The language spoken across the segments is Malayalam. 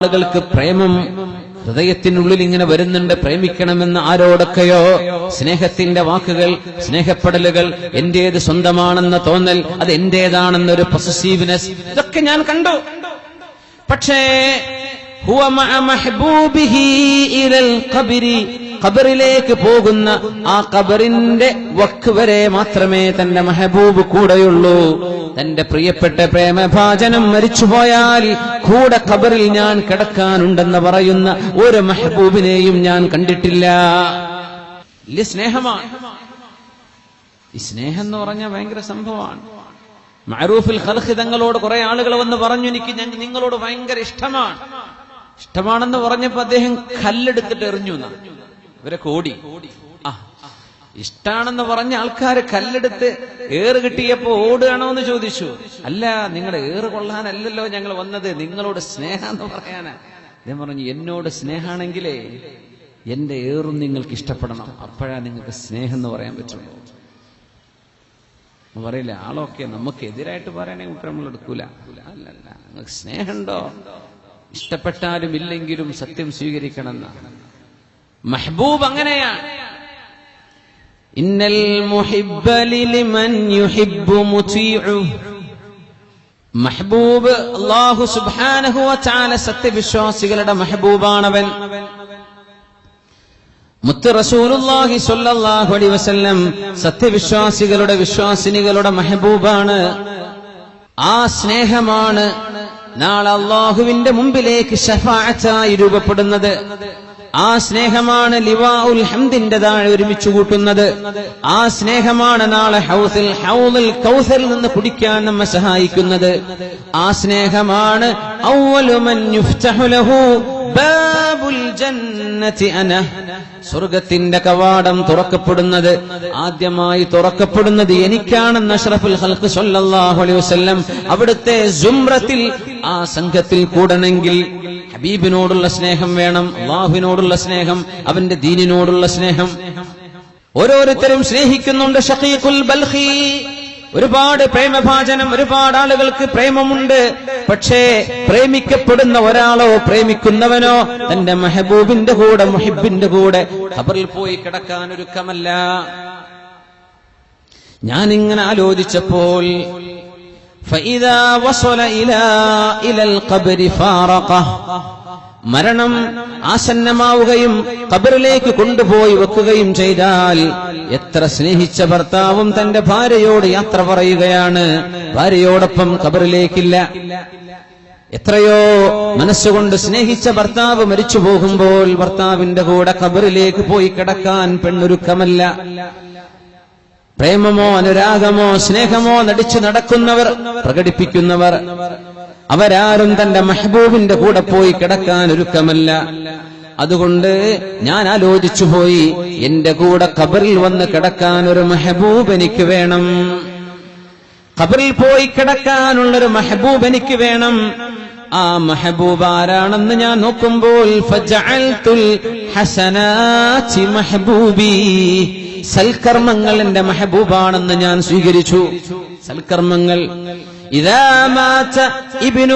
ആളുകൾക്ക് പ്രേമം ഹൃദയത്തിനുള്ളിൽ ഇങ്ങനെ വരുന്നുണ്ട് പ്രേമിക്കണമെന്ന് ആരോടൊക്കെയോ? സ്നേഹത്തിന്റെ വാക്കുകൾ സ്നേഹപ്പെടലുകൾ എന്റേത് സ്വന്തമാണെന്ന തോന്നൽ അത് എന്റേതാണെന്നൊരു പൊസസീവ്നെസ് ഇതൊക്കെ ഞാൻ കണ്ടു. പക്ഷേ ഹുവ ഇലൽ ഖബറിലേക്ക് പോകുന്ന ആ ഖബറിന്റെ വക്ക് വരെ മാത്രമേ തന്റെ മെഹബൂബ് കൂടെയുള്ളൂ. തന്റെ പ്രിയപ്പെട്ട പ്രേമഭാചനം മരിച്ചുപോയാൽ കൂടെ ഖബറിൽ ഞാൻ കിടക്കാനുണ്ടെന്ന് പറയുന്ന ഒരു മെഹബൂബിനെയും ഞാൻ കണ്ടിട്ടില്ല. സ്നേഹമാണ്. ഈ സ്നേഹം എന്ന് പറഞ്ഞാൽ ഭയങ്കര സംഭവമാണ്. മഅറൂഫിൽ ഖൽഖ് തങ്ങളോട് കുറെ ആളുകൾ വന്ന് പറഞ്ഞു എനിക്ക് ഞാൻ നിങ്ങളോട് ഭയങ്കര ഇഷ്ടമാണ്. ഇഷ്ടമാണെന്ന് പറഞ്ഞപ്പോ അദ്ദേഹം കല്ലെടുത്തിട്ട് എറിഞ്ഞു എന്നാ. ഇവരെ കോടി ആ ഇഷ്ടാണെന്ന് പറഞ്ഞ ആൾക്കാര് കല്ലെടുത്ത് ഏറ് കിട്ടിയപ്പോ ഓടുകയാണോ എന്ന് ചോദിച്ചു. അല്ല നിങ്ങളുടെ ഏറ് കൊള്ളാനല്ലല്ലോ ഞങ്ങൾ വന്നത്. നിങ്ങളോട് സ്നേഹം എന്ന് പറയാനാ. അദ്ദേഹം പറഞ്ഞു എന്നോട് സ്നേഹാണെങ്കിലേ എന്റെ ഏറും നിങ്ങൾക്ക് ഇഷ്ടപ്പെടണം. അപ്പോഴാ നിങ്ങൾക്ക് സ്നേഹം എന്ന് പറയാൻ പറ്റുള്ളൂ. ഞാൻ പറയില്ല ആളൊക്കെ നമുക്ക് എതിരായിട്ട് പറയണെങ്കിൽ ഇപ്പൊ നമ്മൾ എടുക്കൂല അല്ലല്ല നിങ്ങൾക്ക് സ്നേഹമുണ്ടോ? ഇഷ്ടപ്പെട്ടാലും ഇല്ലെങ്കിലും സത്യം സ്വീകരിക്കണമെന്ന. മഹബൂബ് അങ്ങനെയാണ് ഇന്നൽ മുഹിബ്ബ ലിമൻ യുഹിബ്ബു മുതീഉ. മഹബൂബ് അല്ലാഹു സുബ്ഹാനഹു വ തആല സത്യവിശ്വാസികളുടെ മഹബൂബാണവൻ. മുത്ത് റസൂലുള്ളാഹി സ്വല്ലല്ലാഹു അലൈഹി വസല്ലം സത്യവിശ്വാസികളുടെ വിശ്വാസിനികളുടെ മഹബൂബാണ്. ആ സ്നേഹമാണ് നാളെ അള്ളാഹുവിന്റെ മുമ്പിലേക്ക് ഷഫാഅത്തായി രൂപപ്പെടുന്നത്. ആ സ്നേഹമാണ് ലിവാ ഉൽ ഹംദിന്റെ താഴെ ഒരുമിച്ച് കൂട്ടുന്നത്. ആ സ്നേഹമാണ് നാളെ ഹൗസിൽ ഹൗദിൽ കൗസറിൽ നിന്ന് കുടിക്കാൻ നമ്മെ സഹായിക്കുന്നത്. ആ സ്നേഹമാണ് ഔവലുമൻ സ്വർഗത്തിന്റെ കവാടം തുറക്കപ്പെടുന്നത്. ആദ്യമായി തുറക്കപ്പെടുന്നത് എനിക്കാണെന്ന് അഷ്റഫുൽ ഹൽക്ക് സല്ലല്ലാഹു അലൈഹി വസല്ലം അവിടുത്തെ ജുംറത്തിൽ ആ സംഘത്തിൽ കൂടണമെങ്കിൽ ഹബീബിനോടുള്ള സ്നേഹം വേണം അള്ളാഹുവിനോടുള്ള സ്നേഹം അവന്റെ ദീനിനോടുള്ള സ്നേഹം. ഓരോരുത്തരും സ്നേഹിക്കുന്നുണ്ട് ഷഖീഖുൽ ബൽഖി. ഒരുപാട് പ്രേമഭാചനം ഒരുപാട് ആളുകൾക്ക് പ്രേമമുണ്ട്. പക്ഷേ പ്രേമിക്കപ്പെടുന്ന ഒരാളോ പ്രേമിക്കുന്നവനോ തന്റെ മെഹബൂബിന്റെ കൂടെ മുഹിബിന്റെ കൂടെ ഖബറിൽ പോയി കിടക്കാൻ ഒരുക്കമല്ല. ഞാനിങ്ങനെ ആലോചിച്ചപ്പോൾ فإذا وصل إلى إلى القبر فارقه മരണം ആസന്നമാവുകയും കബറിലേക്ക് കൊണ്ടുപോയി വെക്കുകയും ചെയ്താൽ എത്ര സ്നേഹിച്ച ഭർത്താവും തന്റെ ഭാര്യയോട് യാത്ര പറയുകയാണ് ഭാര്യയോടൊപ്പം കബറിലേക്കില്ല എത്രയോ മനസ്സുകൊണ്ട് സ്നേഹിച്ച ഭർത്താവ് മരിച്ചു പോകുമ്പോൾ ഭർത്താവിന്റെ കൂടെ കബറിലേക്ക് പോയി കിടക്കാൻ പെണ്ണൊരുക്കമല്ല പ്രേമമോ അനുരാഗമോ സ്നേഹമോ നടിച്ചു നടക്കുന്നവർ പ്രകടിപ്പിക്കുന്നവർ. അവരാരും തന്റെ മഹബൂബിന്റെ കൂടെ പോയി കിടക്കാൻ ഒരുക്കമല്ല. അതുകൊണ്ട് ഞാൻ ആലോചിച്ചു പോയി എന്റെ കൂടെ ഖബറിൽ വന്ന് കിടക്കാൻ ഒരു മെഹബൂബ് എനിക്ക് വേണം. ഖബറിൽ പോയി കിടക്കാനുള്ളൊരു മെഹബൂബ് എനിക്ക് വേണം. ആ മെഹബൂബ് ആരാണെന്ന് ഞാൻ നോക്കുമ്പോൾ ഫജഅൽതുൽ ഹസനാതി മെഹബൂബി സൽക്കർമ്മങ്ങൾ എന്റെ മെഹബൂബാണെന്ന് ഞാൻ സ്വീകരിച്ചു സൽക്കർമ്മങ്ങൾ إذا مات ابن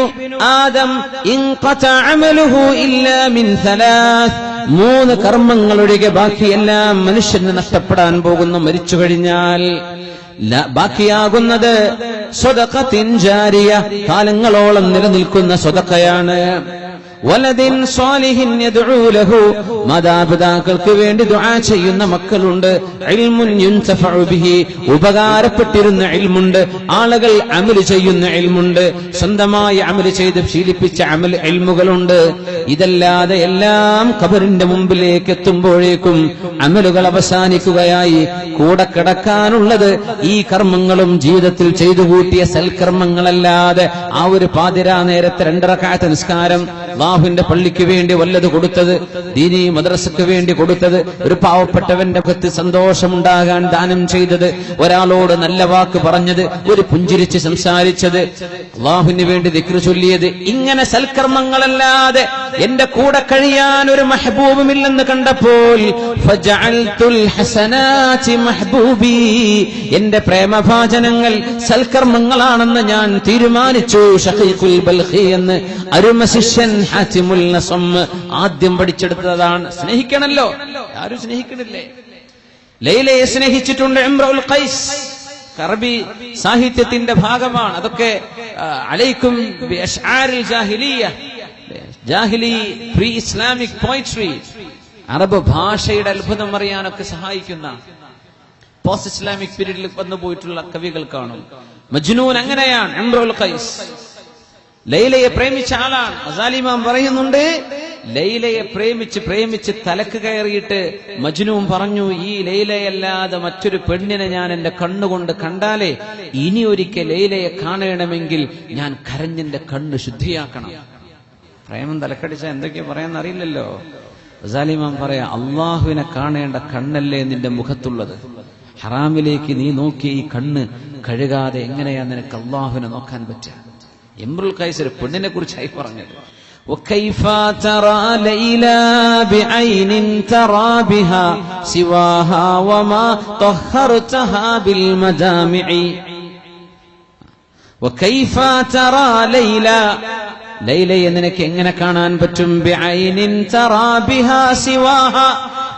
آدم انقطع عمله إلا من ثلاث മൂന്ന് കർമ്മങ്ങളൊഴികെ ബാക്കിയെല്ലാം മനുഷ്യന് നഷ്ടപ്പെടാൻ പോകുന്നു മരിച്ചു കഴിഞ്ഞാൽ ല- ബാക്കിയാകുന്നത് സ്വതക്കത്തിൻ ജാരിയ കാലങ്ങളോളം നിലനിൽക്കുന്ന സ്വതക്കയാണ്. വലദിൻ സ്വാലിഹിൻ ലഹു. മാതാപിതാക്കൾക്ക് വേണ്ടി ദുആ ചെയ്യുന്ന മക്കളുണ്ട്. ബിഹി. ഉപകാരപ്പെട്ടിരുന്ന ഇൽമുണ്ട്. ആളുകൾ അമൽ ചെയ്യുന്ന ഇൽമുണ്ട്. സ്വന്തമായി അമൽ ചെയ്ത് ശീലിപ്പിച്ച അമൽ ഇൽമുകളുണ്ട്. ഇതല്ലാതെ എല്ലാം ഖബറിന്റെ മുമ്പിലേക്ക് എത്തുമ്പോഴേക്കും അമലുകൾ അവസാനിക്കുകയായി. കൂടെ കിടക്കാനുള്ളത് ഈ കർമ്മങ്ങളും ജീവിതത്തിൽ ചെയ്തു കൂട്ടിയ സൽക്കർമ്മങ്ങളല്ലാതെ ആ ഒരു പാതിരാ നേരത്തെ രണ്ടരക്കാലത്തെ നിസ്കാരം. അള്ളാഹുവിന്റെ പള്ളിക്ക് വേണ്ടി വല്ലത് കൊടുത്തത് ദീനി മദ്രസക്ക് വേണ്ടി കൊടുത്തത് ഒരു പാവപ്പെട്ടവന്റെ മുഖത്ത് സന്തോഷമുണ്ടാകാൻ ദാനം ചെയ്തത് ഒരാളോട് നല്ല വാക്ക് പറഞ്ഞത് ഒരു പുഞ്ചിരിച്ച് സംസാരിച്ചത് അള്ളാഹുവിന് വേണ്ടി ദിക്ർ ചൊല്ലിയത്. ഇങ്ങനെ സൽക്കർമ്മങ്ങളല്ലാതെ എന്റെ കൂടെ കഴിയാൻ ഒരു മെഹബൂബുമില്ലെന്ന് കണ്ടപ്പോൾ എന്റെ പ്രേമഭാചനങ്ങൾ സൽക്കർമ്മങ്ങളാണെന്ന് ഞാൻ തീരുമാനിച്ചു. ഷഹീഖുൽ ബൽഹി എന്ന് അരുമ ശിഷ്യൻ ഹാത്തിമുൽ നസമ്മ് ആദ്യം പഠിച്ചെടുത്തതാണ്. സ്നേഹിക്കണല്ലോ. ആരും സ്നേഹിക്കണില്ലേ? ലൈലയെ സ്നേഹിച്ചിട്ടുണ്ട് ഖൈസ്. അറബി സാഹിത്യത്തിന്റെ ഭാഗമാണ്. അതൊക്കെ അലൈക്കും ജാഹിലി പ്രീ ഇസ്ലാമിക് പോയിട്രി. അറബ് ഭാഷയുടെ അത്ഭുതം അറിയാനൊക്കെ സഹായിക്കുന്ന പോസ്റ്റ് ഇസ്ലാമിക് പീരീഡിൽ വന്നു പോയിട്ടുള്ള കവികൾ കാണും. മജ്നൂൻ അങ്ങനെയാണ് എംറോൽ ഖൈസ്. ലൈലയെ പ്രേമിച്ച ആളാണ്. അസാലിമാം പറയുന്നുണ്ട് ലൈലയെ പ്രേമിച്ച് പ്രേമിച്ച് തലക്ക് കയറിയിട്ട് മജ്നുവും പറഞ്ഞു ഈ ലൈലയല്ലാതെ മറ്റൊരു പെണ്ണിനെ ഞാൻ എന്റെ കണ്ണുകൊണ്ട് കണ്ടാലേ ഇനി ഒരിക്കൽ ലൈലയെ കാണണമെങ്കിൽ ഞാൻ കരഞ്ഞിന്റെ കണ്ണ് ശുദ്ധിയാക്കണം. പ്രേമം തലക്കടിച്ച എന്തൊക്കെയാ പറയാന്ന് അറിയില്ലല്ലോ. അസാലിമാം പറയാ അള്ളാഹുവിനെ കാണേണ്ട കണ്ണല്ലേ നിന്റെ മുഖത്തുള്ളത്. ഹറാമിലേക്ക് നീ നോക്കിയ ഈ കണ്ണ് കഴുകാതെ എങ്ങനെയാ നിനക്ക് അള്ളാഹുവിനെ നോക്കാൻ പറ്റുക? എംറുൽ കൈസർ പെണ്ണിനെ കുറിച്ചായി പറഞ്ഞത് وكيف ترى ليلى بعين ترى بها سواها وما طهرتها بالمدامع وكيف ترى ليلى ലൈലയെ നിനക്ക് എങ്ങനെ കാണാൻ പറ്റും ബിഐനിൻ തറാ ബിഹാ സിവാഹ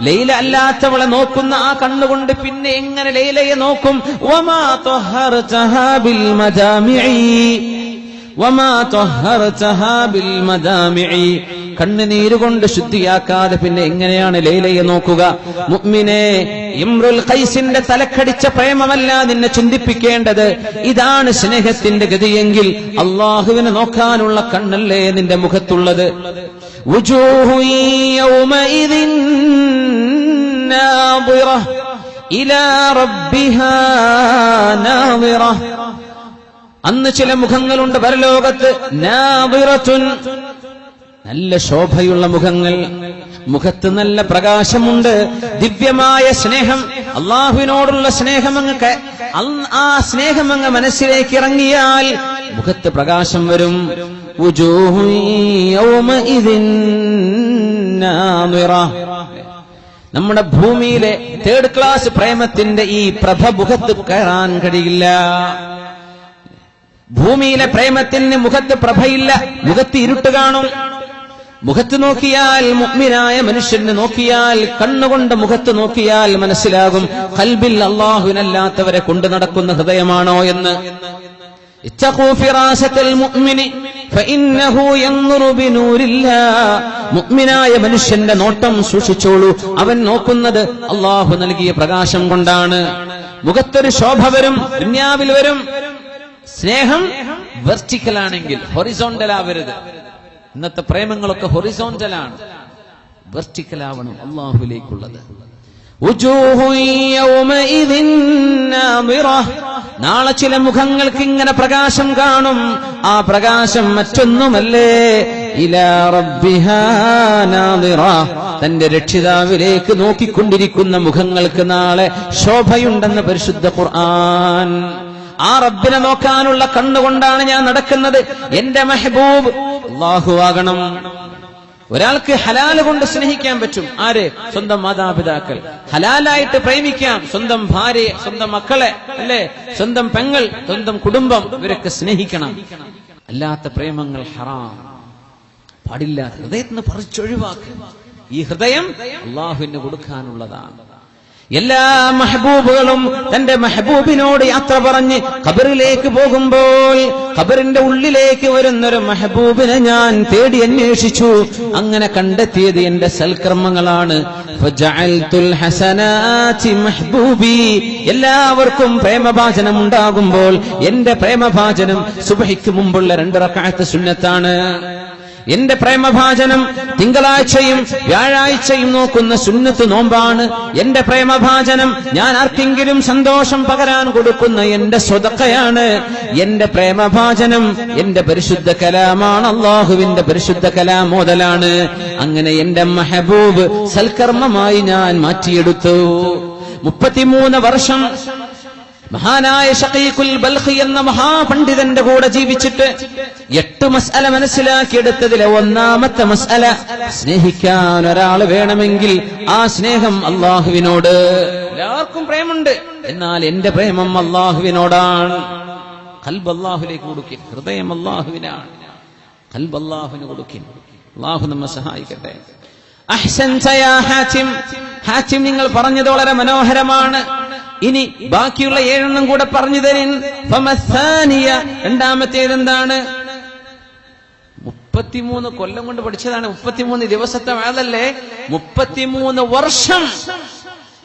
ലൈല അല്ലാത്തവളെ നോക്കുന്ന ആ കണ്ണുകൊണ്ട് പിന്നെ എങ്ങനെ ലൈലയെ നോക്കും കണ്ണുനീര് കൊണ്ട് ശുദ്ധിയാക്കാതെ പിന്നെ എങ്ങനെയാണ് ലൈലയെ നോക്കുക? മുഅ്മിനേ ഇമ്രുൽ ഖൈസിന്റെ തലക്കടിച്ച പ്രേമമല്ല നിന്നെ ചിന്തിപ്പിക്കേണ്ടത്. ഇതാണ് സ്നേഹത്തിന്റെ ഗതിയെങ്കിൽ അള്ളാഹുവിനെ നോക്കാനുള്ള കണ്ണല്ലേ നിന്റെ മുഖത്തുള്ളത്. ഇലാ റബ്ബിഹാ നാവിറ അന്ന് ചില മുഖങ്ങളുണ്ട് പരലോകത്ത്. നല്ല ശോഭയുള്ള മുഖങ്ങൾ. മുഖത്ത് നല്ല പ്രകാശമുണ്ട്. ദിവ്യമായ സ്നേഹം. അള്ളാഹുവിനോടുള്ള സ്നേഹമങ്ങ് ആ സ്നേഹമങ്ങ് മനസ്സിലേക്ക് ഇറങ്ങിയാൽ മുഖത്ത് പ്രകാശം വരും. നമ്മുടെ ഭൂമിയിലെ തേർഡ് ക്ലാസ് പ്രേമത്തിന്റെ ഈ പ്രഭ മുഖത്ത് കയറാൻ കഴിയില്ല. ഭൂമിയിലെ പ്രേമത്തിന് മുഖത്ത് പ്രഭയില്ല മുഖത്ത് ഇരുട്ട് കാണും. മുഖത്ത് നോക്കിയാൽ മുഗ്മിനായ മനുഷ്യന് നോക്കിയാൽ കണ്ണുകൊണ്ട് മുഖത്ത് നോക്കിയാൽ മനസ്സിലാകും കൽബിൽ അള്ളാഹുവിനല്ലാത്തവരെ കൊണ്ടു നടക്കുന്ന ഹൃദയമാണോ എന്ന്. മുഗ്മിനായ മനുഷ്യന്റെ നോട്ടം സൂക്ഷിച്ചോളൂ. അവൻ നോക്കുന്നത് അള്ളാഹു നൽകിയ പ്രകാശം കൊണ്ടാണ്. മുഖത്തൊരു ശോഭ വരും ദുന്യാവിൽ വരും. സ്നേഹം വെർട്ടിക്കൽ ആണെങ്കിൽ ഹൊറിസോണ്ടൽ ആവരുത് ഇന്നത്തെ പ്രേമങ്ങളൊക്കെ ഹൊറിസോണ്ടൽ ആണ് വെർട്ടിക്കൽ ആവണം അള്ളാഹുലേക്കുള്ളത് നാളെ ചില മുഖങ്ങൾക്ക് ഇങ്ങനെ പ്രകാശം കാണും. ആ പ്രകാശം മറ്റൊന്നുമല്ലേ? തന്റെ രക്ഷിതാവിലേക്ക് നോക്കിക്കൊണ്ടിരിക്കുന്ന മുഖങ്ങൾക്ക് നാളെ ശോഭയുണ്ടെന്ന് പരിശുദ്ധ ഖുർആൻ. ആ റബ്ബിനെ നോക്കാനുള്ള കണ്ണുകൊണ്ടാണ് ഞാൻ നടക്കുന്നത്. എന്റെ മെഹബൂബ് അള്ളാഹു ആകണം. ഒരാൾക്ക് ഹലാൽ കൊണ്ട് സ്നേഹിക്കാൻ പറ്റും. ആര്? സ്വന്തം മാതാപിതാക്കൾ. ഹലാലായിട്ട് പ്രേമിക്കാം. സ്വന്തം ഭാര്യയെ സ്വന്തം മക്കളെ അല്ലെ? സ്വന്തം പെങ്ങൾ സ്വന്തം കുടുംബം ഇവരൊക്കെ സ്നേഹിക്കണം. അല്ലാത്ത പ്രേമങ്ങൾ ഹറാം. പാടില്ല ഹൃദയത്തിന് പറിച്ചൊഴിവാക്കുക ഈ ഹൃദയം അള്ളാഹുവിന് കൊടുക്കാനുള്ളതാണ്. എല്ലാ മെഹബൂബുകളും തന്റെ മെഹബൂബിനോട് യാത്ര പറഞ്ഞ് ഖബറിലേക്ക് പോകുമ്പോൾ ഖബറിന്റെ ഉള്ളിലേക്ക് വരുന്നൊരു മെഹബൂബിനെ ഞാൻ തേടി അന്വേഷിച്ചു. അങ്ങനെ കണ്ടെത്തിയത് എന്റെ സൽക്രമങ്ങളാണ് എല്ലാവർക്കും പ്രേമഭാചനം ഉണ്ടാകുമ്പോൾ എന്റെ പ്രേമഭാചനം സുബഹിക്ക് മുമ്പുള്ള രണ്ട് റക്അത്ത് സുന്നത്താണ്. എന്റെ പ്രേമഭാചനം തിങ്കളാഴ്ചയും വ്യാഴാഴ്ചയും നോക്കുന്ന സുന്നത്ത് നോമ്പാണ്. എന്റെ പ്രേമഭാചനം ഞാൻ ആർക്കെങ്കിലും സന്തോഷം പകരാൻ കൊടുക്കുന്ന എന്റെ സ്വതക്കയാണ്. എന്റെ പ്രേമഭാചനം എന്റെ പരിശുദ്ധ കലാമാണ്. അള്ളാഹുവിന്റെ പരിശുദ്ധ കലാമോതലാണ്. അങ്ങനെ എന്റെ മെഹബൂബ് സൽക്കർമ്മമായി ഞാൻ മാറ്റിയെടുത്തു. മുപ്പത്തിമൂന്ന് വർഷം മഹാനായ ഷഖീഖുൽ ബൽഖി എന്ന മഹാപണ്ഡിതന്റെ കൂടെ ജീവിച്ചിട്ട് എട്ട് മസ്അല മനസ്സിലാക്കിയെടുത്തതിലെ ഒന്നാമത്തെ മസ്അല സ്നേഹിക്കാൻ ഒരാൾ വേണമെങ്കിൽ ആ സ്നേഹം അള്ളാഹുവിനോട്. എല്ലാവർക്കും പ്രേമുണ്ട്. എന്നാൽ എന്റെ പ്രേമം അള്ളാഹുവിനോടാണ്. കൽബ് അള്ളാഹുലേക്ക് കൊടുക്കും. ഹൃദയം അള്ളാഹുവിനാണ്. കൽബ് അള്ളാഹുവിന് കൊടുക്കും. അള്ളാഹു നമ്മെ സഹായിക്കട്ടെ. അഹ്സൻ ഹാറ്റിം ഹാറ്റിം നിങ്ങൾ പറഞ്ഞത് വളരെ മനോഹരമാണ്. ഇനി ബാക്കിയുള്ള ഏഴെണ്ണം കൂടെ പറഞ്ഞു തരിൻ. രണ്ടാമത്തേതെന്താണ് രണ്ടാമത്തേത് എന്താണ്? മുപ്പത്തിമൂന്ന് കൊല്ലം കൊണ്ട് പഠിച്ചതാണ്. മുപ്പത്തിമൂന്ന് ദിവസത്തെ വേദല്ലേ? മുപ്പത്തിമൂന്ന് വർഷം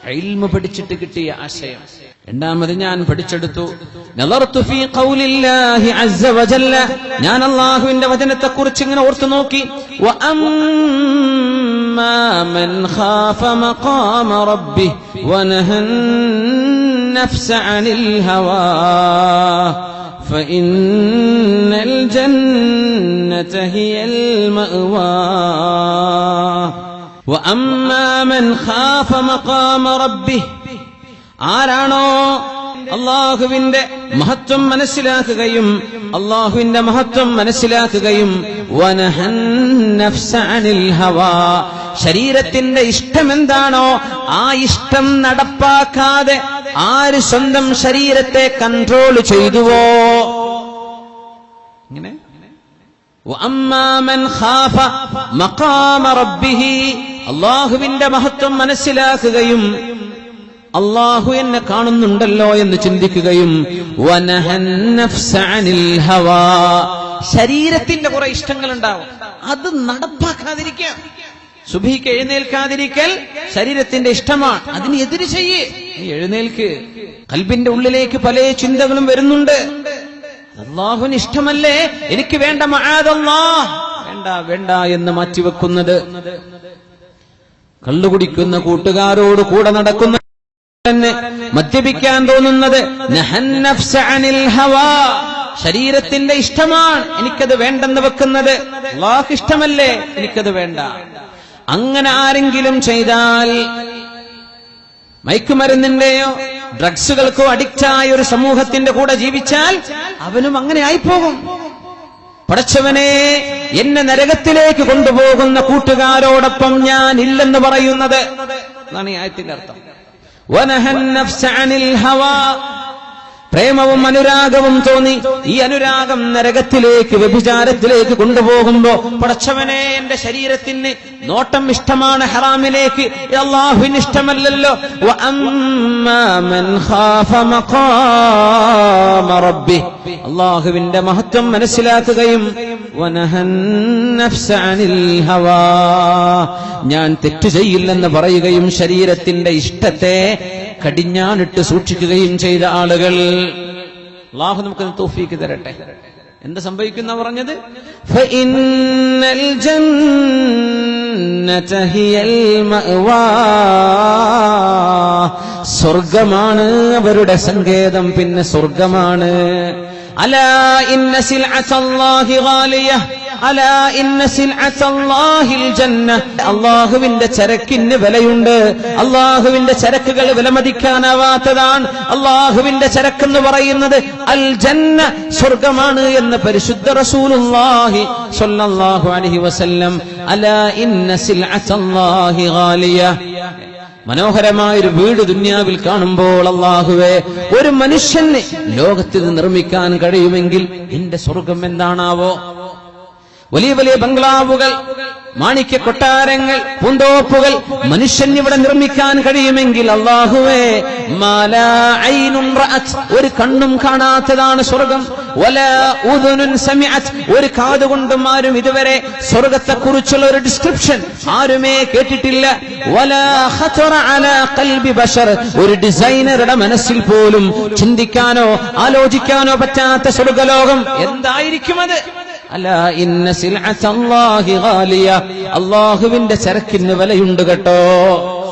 ഇൽമ പഠിച്ചിട്ട് കിട്ടിയ ആശയം. രണ്ടാമത് ഞാൻ പഠിച്ചെടുത്തു. ഞാൻ അള്ളാഹുവിന്റെ വചനത്തെ കുറിച്ച് ഇങ്ങനെ ഓർത്തു നോക്കി. റബ്ബിഹി വനഹ النفس عن الهوى فإن الجنة هي المأوى وأما من خاف مقام ربه ആരാണോ അള്ളാഹുവിന്റെ മഹത്വം മനസ്സിലാക്കുകയും അള്ളാഹുവിന്റെ മഹത്വം മനസ്സിലാക്കുകയും വനഹൻ നഫ്സ അനിൽ ഹവാ ശരീരത്തിന്റെ ഇഷ്ടം എന്താണോ ആ ഇഷ്ടം നടപ്പാക്കാതെ ആര് സ്വന്തം ശരീരത്തെ കൺട്രോൾ ചെയ്തുവോ? ഇങ്ങനെ. അള്ളാഹുവിന്റെ മഹത്വം മനസ്സിലാക്കുകയും അള്ളാഹു എന്നെ കാണുന്നുണ്ടല്ലോ എന്ന് ചിന്തിക്കുകയും ശരീരത്തിന്റെ കുറെ ഇഷ്ടങ്ങൾ ഉണ്ടാവും അത് നടപ്പാക്കാതിരിക്കുക. സുബിക്ക് എഴുന്നേൽക്കാതിരിക്കൽ ശരീരത്തിന്റെ ഇഷ്ടമാണ്. അതിന് എതിര് ചെയ്യേ. നീ എഴുന്നേൽക്ക്. കൽബിന്റെ ഉള്ളിലേക്ക് പല ചിന്തകളും വരുന്നുണ്ട്. അള്ളാഹുവിന് ഇഷ്ടമല്ലേ? എനിക്ക് വേണ്ട മഴാതല്ലാ വേണ്ട വേണ്ട എന്ന് മാറ്റിവെക്കുന്നത്. കള്ളുകുടിക്കുന്ന കൂട്ടുകാരോട് കൂടെ നടക്കുന്ന മദ്യപിക്കാൻ തോന്നുന്നത് ശരീരത്തിന്റെ ഇഷ്ടമാണ് എനിക്കത് വേണ്ടെന്ന് വെക്കുന്നത്. അള്ളാഹ് ഇഷ്ടമല്ലേ? എനിക്കത് വേണ്ട. അങ്ങനെ ആരെങ്കിലും ചെയ്താൽ മയക്കുമരുന്നിന്റെയോ ഡ്രഗ്സുകൾക്കോ അഡിക്റ്റായ ഒരു സമൂഹത്തിന്റെ കൂടെ ജീവിച്ചാൽ അവനും അങ്ങനെ ആയിപ്പോകും. പടച്ചവനെ എന്നെ നരകത്തിലേക്ക് കൊണ്ടുപോകുന്ന കൂട്ടുകാരോടൊപ്പം ഞാൻ ഇല്ലെന്ന് പറയുന്നത് എന്നാണ് ഈ ആയത്തിന്റെ അർത്ഥം. പ്രേമവും അനുരാഗവും തോന്നി. ഈ അനുരാഗം നരകത്തിലേക്ക് വ്യഭിചാരത്തിലേക്ക് കൊണ്ടുപോകുമ്പോ പടച്ചവനെ എന്റെ ശരീരത്തിന് നോട്ടം ഇഷ്ടമാണ് ഹറാമിലേക്ക്. അള്ളാഹുവിന് ഇഷ്ടമല്ലല്ലോ. അള്ളാഹുവിന്റെ മഹത്വം മനസ്സിലാക്കുകയും ഞാൻ തെറ്റു ചെയ്യില്ലെന്ന് പറയുകയും ശരീരത്തിന്റെ ഇഷ്ടത്തെ കടിഞ്ഞാനിട്ട് സൂക്ഷിക്കുകയും ചെയ്ത ആളുകൾ. അള്ളാഹു നമുക്ക് തോഫിക്ക് തരട്ടെ. എന്ത് സംഭവിക്കുന്ന പറഞ്ഞത്? സ്വർഗമാണ് അവരുടെ സങ്കേതം പിന്നെ സ്വർഗമാണ്. അലാ ഇന്ന സിൽ അസല്ലാഹി അള്ളാഹുവിന്റെ ചരക്കിന് വിലയുണ്ട്. അള്ളാഹുവിന്റെ ചരക്കുകൾ വിലമതിക്കാനാവാത്തതാണ്. അള്ളാഹുവിന്റെ ചരക്കെന്ന് പറയുന്നത് അൽ ജന്ന സ്വർഗമാണ് എന്ന് പരിശുദ്ധ റസൂലുള്ളാഹി സ്വല്ലല്ലാഹു അലൈഹി വസല്ലം. അലാ ഇന്ന സിൽഅത്തല്ലാഹി ഗാലിയ. മനോഹരമായ ഒരു വീട് ദുന്യാവിൽ കാണുമ്പോൾ അള്ളാഹുവെ ഒരു മനുഷ്യനെ ലോകത്തിൽ നിർമ്മിക്കാൻ കഴിയുമെങ്കിൽ എന്റെ സ്വർഗം എന്താണാവോ? വലിയ വലിയ ബംഗ്ലാവുകൾ മാണിക്യ കൊട്ടാരങ്ങൾ പൂന്തോപ്പുകൾ മനുഷ്യൻ ഇവിടെ നിർമ്മിക്കാൻ കഴിയുമെങ്കിൽ അള്ളാഹുവേ ഒരു കണ്ണും കാണാത്തതാണ് സ്വർഗം. ഒരു കാതുകൊണ്ടും ആരും ഇതുവരെ സ്വർഗത്തെ കുറിച്ചുള്ള ഒരു ഡിസ്ക്രിപ്ഷൻ ആരുമേ കേട്ടിട്ടില്ല. ഒരു ഡിസൈനറുടെ മനസ്സിൽ പോലും ചിന്തിക്കാനോ ആലോചിക്കാനോ പറ്റാത്ത സ്വർഗലോകം. എന്തായിരിക്കും അത്? അള്ളാഹുവിന്റെ ചരക്കിന് വിലയുണ്ട് കേട്ടോ.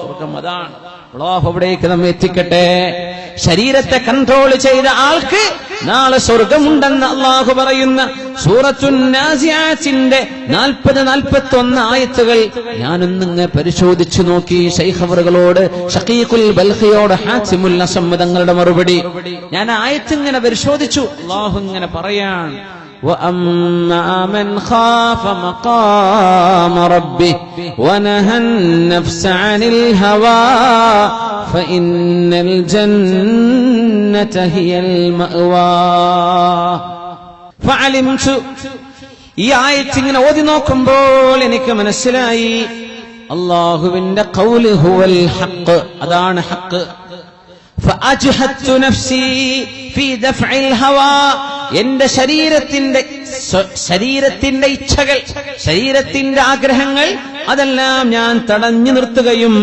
സ്വർഗം അതാണ്. അള്ളാഹു അവിടേക്ക് നമ്മെ എത്തിക്കട്ടെ. ശരീരത്തെ കൺട്രോൾ ചെയ്ത ആൾക്ക് നാളെ സ്വർഗമുണ്ടെന്ന് അള്ളാഹു പറയുന്ന സൂറത്തുന്നാസിയാത്തിന്റെ നാൽപ്പത് നാൽപ്പത്തി ഒന്ന് ആയത്തുകൾ ഞാനൊന്നിങ്ങ് പരിശോധിച്ചു നോക്കി. ശൈഖവറുകളോട് ഷക്കീഖുൽ ബൽഖിയോട് ഹാസിമുൽ അസമ്മതങ്ങളുടെ മറുപടി. ഞാൻ ആയത്തിങ്ങനെ പരിശോധിച്ചു. അള്ളാഹു ഇങ്ങനെ പറയാൻ وأما من خاف مقام ربه ونهى النفس عن الهوى فإن الجنة هي المأوى فعلمت ഈ ആയത്ത് ഇങ്ങനെ ഓതി നോക്കുമ്പോൾ എനിക്ക് മനസ്സിലായി അള്ളാഹുവിന്റെ കൗല് ഹുവൽ ഹക്ക് അതാണ് ഹക്ക് എന്റെ ശരീരത്തിന്റെ ശരീരത്തിന്റെ ഇച്ഛകൾ ശരീരത്തിന്റെ ആഗ്രഹങ്ങൾ അതെല്ലാം ഞാൻ തടഞ്ഞു നിർത്തുകയും